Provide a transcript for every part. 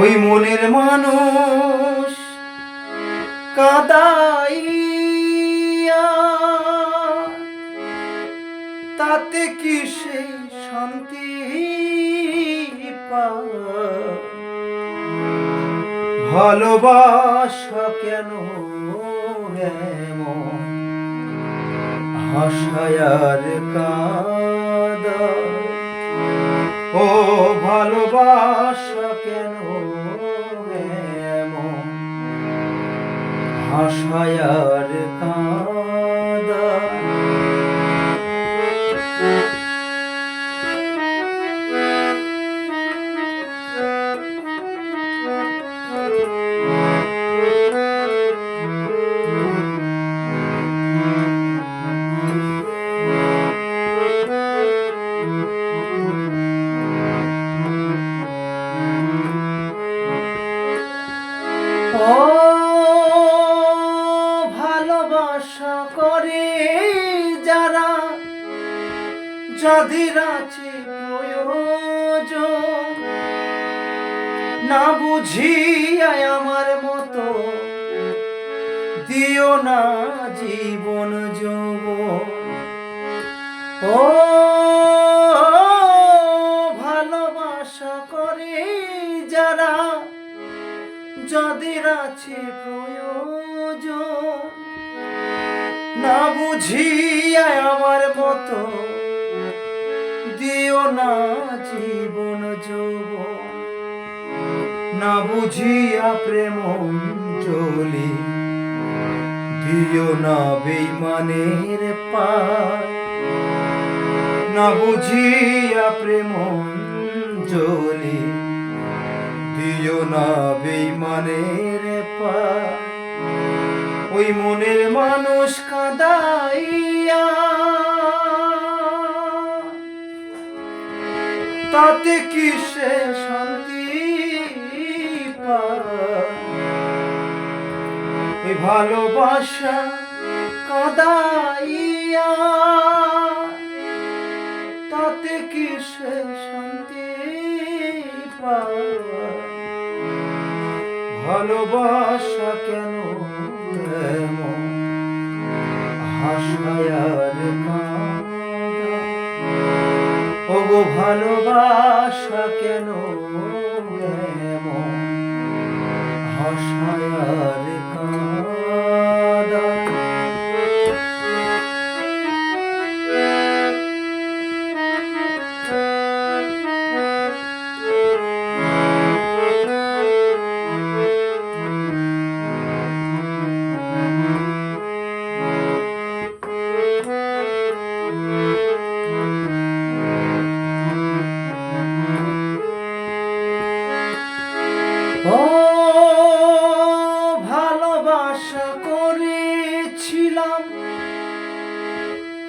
ওই মনের মানুষ কাদাইয়া তাতে কি সেই শান্তি ভালোবাসা কেন হাসায়ার কাদা। ও হাসায়ার যাদের আছে প্রয়োজন। না বুঝিয়ায় আমার মতো দিও না জীবন যৌবন। ও ভালোবাসা করে যারা যাদের আছে প্রয়োজন। না বুঝিয়া আমার মতো দিও না জীবন যৌবন না বুঝিয়া প্রেম জলি দিও না বেইমানের পায়। না বুঝিয়া প্রেম জলি দিও না বেইমানের পা ওই মনের মানুষ কাদাইয়া তাতে কি সে শান্তি ভালোবাসা কাদাইয়া তাতে কি সে শান্তি ভালোবাসা কেন হাসায়ার কাঁদা? ভালোবাসা কেন? হাসায়ার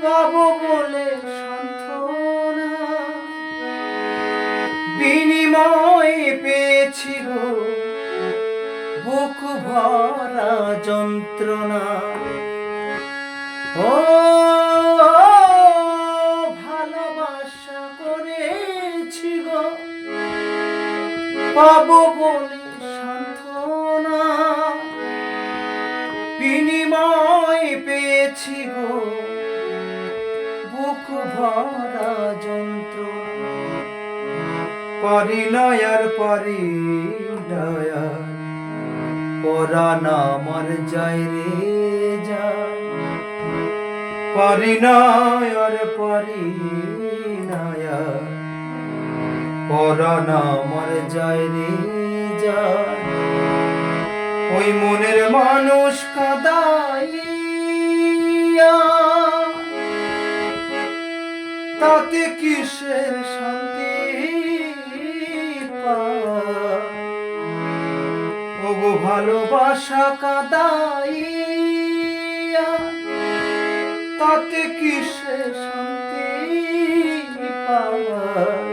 পাবো বলে সান্ত্বনা। বিনিময়ে পেয়েছি গো বুক ভরা যন্ত্রণা। ও, ভালোবাসা করেছি গো। পাবো বলে সান্ত্বনা। বিনিময় পেয়েছি গো। ভরা যন্ত্রণা পরিণয়ার পরিণয়ার, পরাণ আমার যায় রে যায় পরিণয়ার পরাণ আমার যায় রে যায় ওই মনের মানুষ কাদাইয়া তাতে কিসের শান্তি ওগো ভালোবাসা কাদাইয়া তাতে কিসের শান্তি পায়?